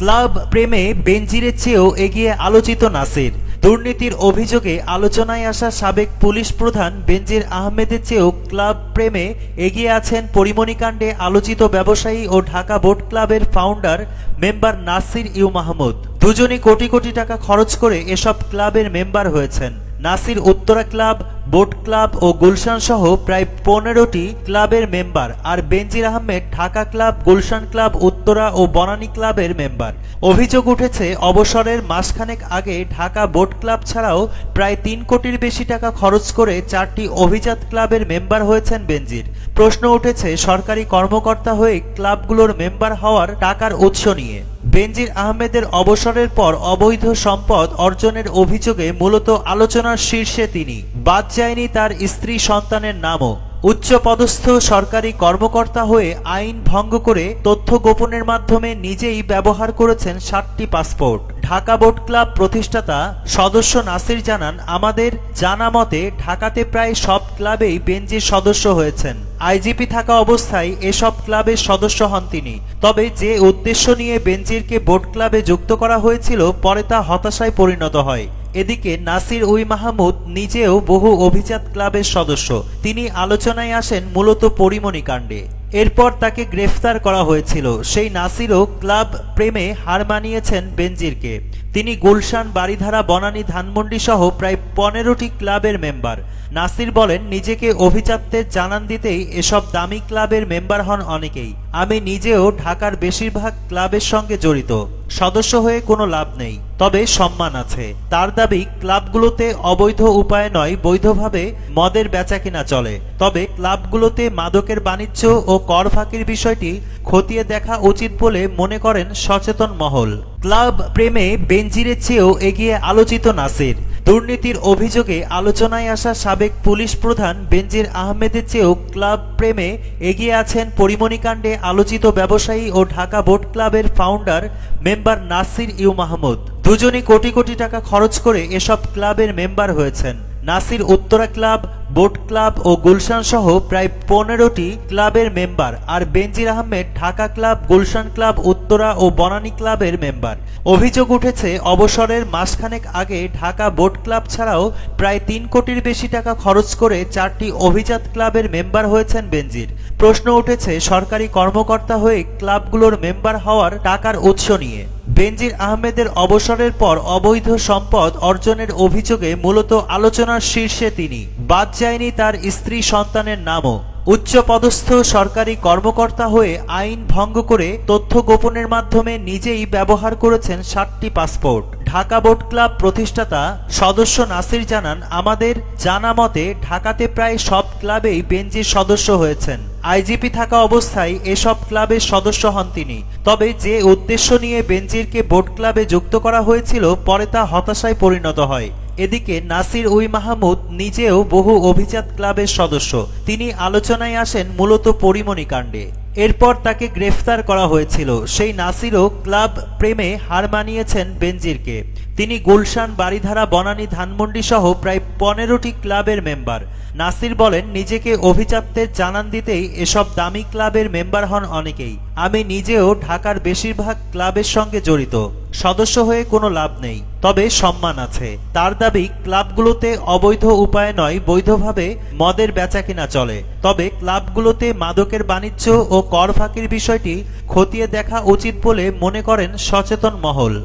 Club প্রেমে বেনজিরের চেয়েও এগিয়ে আলোচিত নাসির। দুর্নীতির অভিযোগে আলোচনায় আসা সাবেক পুলিশ প্রধান বেনজির আহমেদের চেয়েও ক্লাব প্রেমে এগিয়ে আছেন পরিমণিকাণ্ডে আলোচিত ব্যবসায়ী ও ঢাকা বোট ক্লাবের founder member Nasir U Mahmud. দুজনই কোটি কোটি টাকা খরচ করে এসব ক্লাবের মেম্বার হয়েছেন। Nasir Uttara club boat club ও গুলশান সহ প্রায় পনেরোটি ক্লাবের মেম্বার আর বেনজির আহমেদ ঢাকা ক্লাব, গুলশান ক্লাব, উত্তরা ও বনানী ক্লাবের মেম্বার। অভিযোগ উঠেছে, অবসরের মাসখানেক আগে ঢাকা বোট ক্লাব ছাড়াও প্রায় তিন কোটির বেশি টাকা খরচ করে চারটি অভিজাত ক্লাবের মেম্বার হয়েছেন বেনজির। প্রশ্ন উঠেছে, সরকারি কর্মকর্তা হয়ে ক্লাবগুলোর মেম্বার হওয়ার টাকার উৎস নিয়ে। বেনজির আহমেদের অবসরের পর অবৈধ সম্পদ অর্জনের অভিযোগে মূলত আলোচনার শীর্ষে তিনি। বাদ যায়নি তার স্ত্রী সন্তানের নামও। উচ্চপদস্থ সরকারি কর্মকর্তা হয়ে আইন ভঙ্গ করে তথ্য গোপনের মাধ্যমে নিজেই ব্যবহার করেছেন সাতটি পাসপোর্ট। ঢাকা বোট ক্লাব প্রতিষ্ঠাতা সদস্য নাসির জানান, আমাদের জানা মতে ঢাকাতে প্রায় সব ক্লাবেই বেঞ্জির সদস্য হয়েছেন। আইজিপি থাকা অবস্থায় এসব ক্লাবের সদস্য হন তিনি। তবে যে উদ্দেশ্য নিয়ে বেনজিরকে বোট ক্লাবে যুক্ত করা হয়েছিল, পরে তা হতাশায় পরিণত হয়। এদিকে নাসির উই মাহমুদ নিজেও বহু অভিজাত ক্লাবের সদস্য। তিনি আলোচনায় আসেন মূলত পরিমণি কাণ্ডে। এরপর তাকে গ্রেফতার করা হয়েছিল। সেই নাসিরও ক্লাব প্রেমে হার মানিয়েছেন বেনজিরকে। তিনি গুলশান বাড়িধারা বনানী, ধানমন্ডি সহ প্রায় পনেরোটি ক্লাবের মেম্বার। নাসির বলেন, নিজেকে অভিজাত্যের জানান দিতেই এসব দামি ক্লাবের মেম্বার হন অনেকেই। আমি নিজেও ঢাকার বেশিরভাগ ক্লাবের সঙ্গে জড়িত। সদস্য হয়ে কোনো লাভ নেই, তবে সম্মান আছে। তার দাবি, ক্লাবগুলোতে অবৈধ উপায় নয়, বৈধভাবে মদের বেচা কিনা চলে। তবে ক্লাবগুলোতে মাদকের বাণিজ্য ও কর ফাঁকির বিষয়টি খতিয়ে দেখা উচিত বলে মনে করেন সচেতন মহল। ক্লাব প্রেমে বেঞ্জিরের চেয়েও এগিয়ে আলোচিত নাসির। দুর্নীতির অভিযোগে আলোচনায় আসা সাবেক পুলিশ প্রধান বেনজির আহমেদের চেয়েও ক্লাব প্রেমে এগিয়ে আছেন পরিমণিকাণ্ডে আলোচিত ব্যবসায়ী ও ঢাকা বোট ক্লাবের founder member Nasir U Mahmud. দুজনই কোটি কোটি টাকা খরচ করে এসব ক্লাবের মেম্বার হয়েছেন। Nasir Uttara club boat club ও গুলশান সহ প্রায় পনেরোটি ক্লাবের মেম্বার আর বেনজির আহমেদ ঢাকা ক্লাব, গুলশান ক্লাব, উত্তরা ও বনানী ক্লাবের মেম্বার। অভিযোগ উঠেছে, অবসরের মাসখানেক আগে ঢাকা বোট ক্লাব ছাড়াও প্রায় তিন কোটির বেশি টাকা খরচ করে চারটি অভিজাত ক্লাবের মেম্বার হয়েছেন বেনজির। প্রশ্ন উঠেছে, সরকারি কর্মকর্তা হয়ে ক্লাবগুলোর মেম্বার হওয়ার টাকার উৎস নিয়ে। বেনজির আহমেদের অবসরের পর অবৈধ সম্পদ অর্জনের অভিযোগে মূলত আলোচনার শীর্ষে তিনি। বাদ যায়নি তার স্ত্রী সন্তানের নামও। উচ্চপদস্থ সরকারি কর্মকর্তা হয়ে আইন ভঙ্গ করে তথ্য গোপনের মাধ্যমে নিজেই ব্যবহার করেছেন সাতটি পাসপোর্ট। ঢাকা বোট ক্লাব প্রতিষ্ঠাতা সদস্য নাসির জানান, আমাদের জানা মতে ঢাকাতে প্রায় সব ক্লাবেই বেঞ্জির সদস্য হয়েছেন। আইজিপি থাকা অবস্থায় এসব ক্লাবের সদস্য হন তিনি। তবে যে উদ্দেশ্য নিয়ে বেঞ্জিরকে বোট ক্লাবে যুক্ত করা হয়েছিল, পরে তা হতাশায় পরিণত হয়। এদিকে নাসির উই মাহমুদ নিজেও বহু অভিজাত ক্লাবের সদস্য। তিনি আলোচনায় আসেন মূলত পরিমণি কাণ্ডে। এরপর তাকে গ্রেফতার করা হয়েছিল। সেই নাসিরও ক্লাব প্রেমে হার মানিয়েছেন বেনজিরকে। তিনি গুলশান বাড়িধারা বনানী, ধানমন্ডি সহ প্রায় পনেরোটি ক্লাবের মেম্বার। নাসির বলেন, নিজেকে অভিজাত্যের জানান দিতেই এসব দামি ক্লাবের মেম্বার হন অনেকেই। আমি নিজেও ঢাকার বেশিরভাগ ক্লাবের সঙ্গে জড়িত। সদস্য হয়ে কোনো লাভ নেই। তবে সম্মান আছে। তার দাবি, ক্লাবগুলোতে অবৈধ উপায়ে নয়, বৈধভাবে মদের বেচাকিনা চলে। তবে ক্লাবগুলোতে মাদকের বাণিজ্য ও কর ফাঁকির বিষয়টি খতিয়ে দেখা উচিত বলে মনে করেন সচেতন মহল।